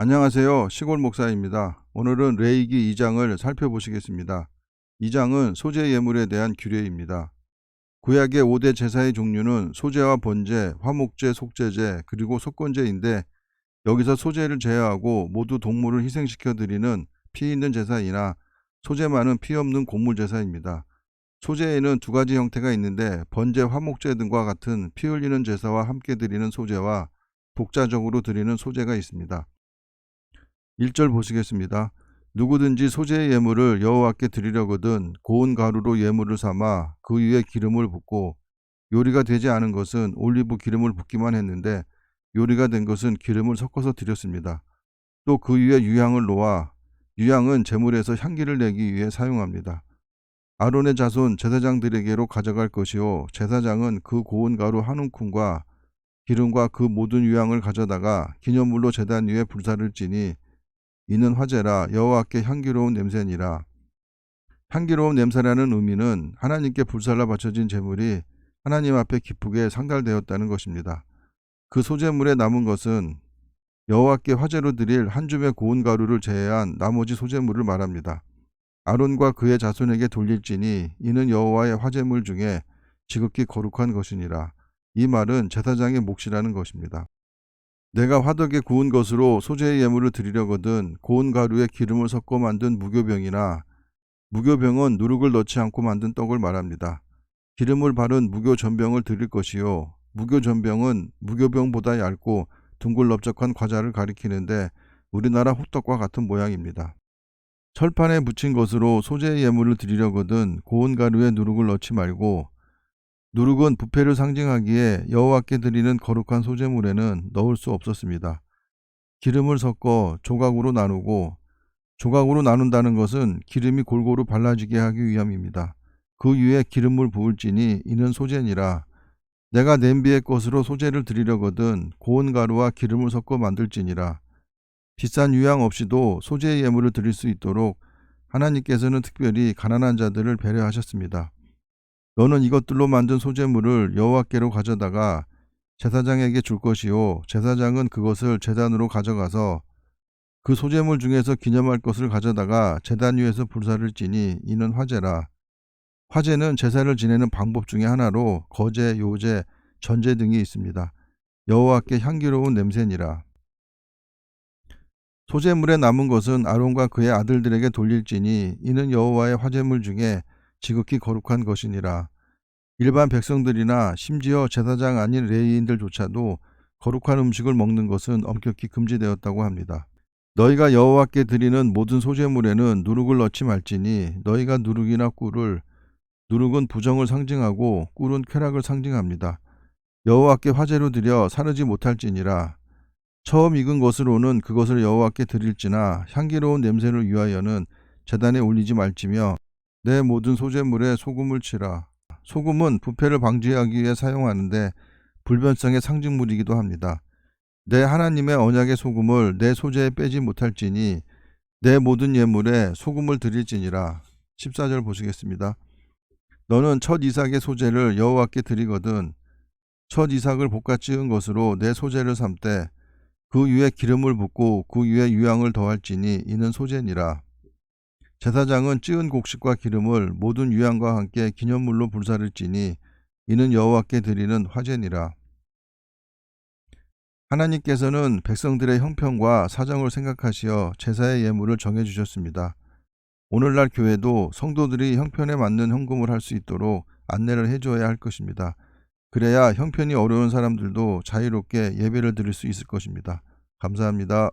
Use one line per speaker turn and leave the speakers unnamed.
안녕하세요. 시골 목사입니다. 오늘은 레이기 2장을 살펴보시겠습니다. 2장은 소재 예물에 대한 규례입니다. 구약의 5대 제사의 종류는 소재와 번제, 화목제, 속죄제, 그리고 속건제인데 여기서 소재를 제외하고 모두 동물을 희생시켜 드리는 피 있는 제사이나 소재만은 피 없는 곡물 제사입니다. 소재에는 두 가지 형태가 있는데 번제, 화목제 등과 같은 피 흘리는 제사와 함께 드리는 소재와 독자적으로 드리는 소재가 있습니다. 1절 보시겠습니다. 누구든지 소재의 예물을 여호와께 드리려거든 고운 가루로 예물을 삼아 그 위에 기름을 붓고 요리가 되지 않은 것은 올리브 기름을 붓기만 했는데 요리가 된 것은 기름을 섞어서 드렸습니다. 또 그 위에 유향을 놓아 유향은 제물에서 향기를 내기 위해 사용합니다. 아론의 자손 제사장들에게로 가져갈 것이요 제사장은 그 고운 가루 한 움큼과 기름과 그 모든 유향을 가져다가 기념물로 제단 위에 불사를 지니 이는 화제라 여호와께 향기로운 냄새니라. 향기로운 냄새라는 의미는 하나님께 불살라 바쳐진 제물이 하나님 앞에 기쁘게 상달되었다는 것입니다. 그 소재물에 남은 것은 여호와께 화제로 드릴 한 줌의 고운 가루를 제외한 나머지 소재물을 말합니다. 아론과 그의 자손에게 돌릴지니 이는 여호와의 화제물 중에 지극히 거룩한 것이니라. 이 말은 제사장의 몫이라는 것입니다. 내가 화덕에 구운 것으로 소재의 예물을 드리려거든 고운 가루에 기름을 섞어 만든 무교병이나 무교병은 누룩을 넣지 않고 만든 떡을 말합니다. 기름을 바른 무교 전병을 드릴 것이요 무교 전병은 무교병보다 얇고 둥글넓적한 과자를 가리키는데 우리나라 호떡과 같은 모양입니다. 철판에 묻힌 것으로 소재의 예물을 드리려거든 고운 가루에 누룩을 넣지 말고 누룩은 부패를 상징하기에 여호와께 드리는 거룩한 소재물에는 넣을 수 없었습니다. 기름을 섞어 조각으로 나누고 조각으로 나눈다는 것은 기름이 골고루 발라지게 하기 위함입니다. 그 위에 기름을 부을지니 이는 소재니라. 내가 냄비의 것으로 소재를 드리려거든 고운 가루와 기름을 섞어 만들지니라. 비싼 유향 없이도 소재의 예물을 드릴 수 있도록 하나님께서는 특별히 가난한 자들을 배려하셨습니다. 너는 이것들로 만든 소재물을 여호와께로 가져다가 제사장에게 줄 것이요 제사장은 그것을 제단으로 가져가서 그 소재물 중에서 기념할 것을 가져다가 제단 위에서 불사를 지니 이는 화제라 화제는 제사를 지내는 방법 중의 하나로 거제, 요제, 전제 등이 있습니다. 여호와께 향기로운 냄새니라. 소재물에 남은 것은 아론과 그의 아들들에게 돌릴지니 이는 여호와의 화재물 중에 지극히 거룩한 것이니라. 일반 백성들이나 심지어 제사장 아닌 레이인들조차도 거룩한 음식을 먹는 것은 엄격히 금지되었다고 합니다. 너희가 여호와께 드리는 모든 소재물에는 누룩을 넣지 말지니 너희가 누룩이나 꿀을 누룩은 부정을 상징하고 꿀은 쾌락을 상징합니다. 여호와께 화제로 드려 사르지 못할지니라. 처음 익은 것으로는 그것을 여호와께 드릴지나 향기로운 냄새를 위하여는 재단에 올리지 말지며 내 모든 소재물에 소금을 치라. 소금은 부패를 방지하기 위해 사용하는데 불변성의 상징물이기도 합니다. 내 하나님의 언약의 소금을 내 소재에 빼지 못할지니 내 모든 예물에 소금을 드릴지니라. 14절 보시겠습니다. 너는 첫 이삭의 소재를 여호와께 드리거든 첫 이삭을 볶아 찍은 것으로 내 소재를 삼되 그 위에 기름을 붓고 그 위에 유향을 더할지니 이는 소재니라. 제사장은 찌은 곡식과 기름을 모든 유향과 함께 기념물로 불사를 지니 이는 여호와께 드리는 화제니라. 하나님께서는 백성들의 형편과 사정을 생각하시어 제사의 예물을 정해 주셨습니다. 오늘날 교회도 성도들이 형편에 맞는 헌금을 할 수 있도록 안내를 해줘야 할 것입니다. 그래야 형편이 어려운 사람들도 자유롭게 예배를 드릴 수 있을 것입니다. 감사합니다.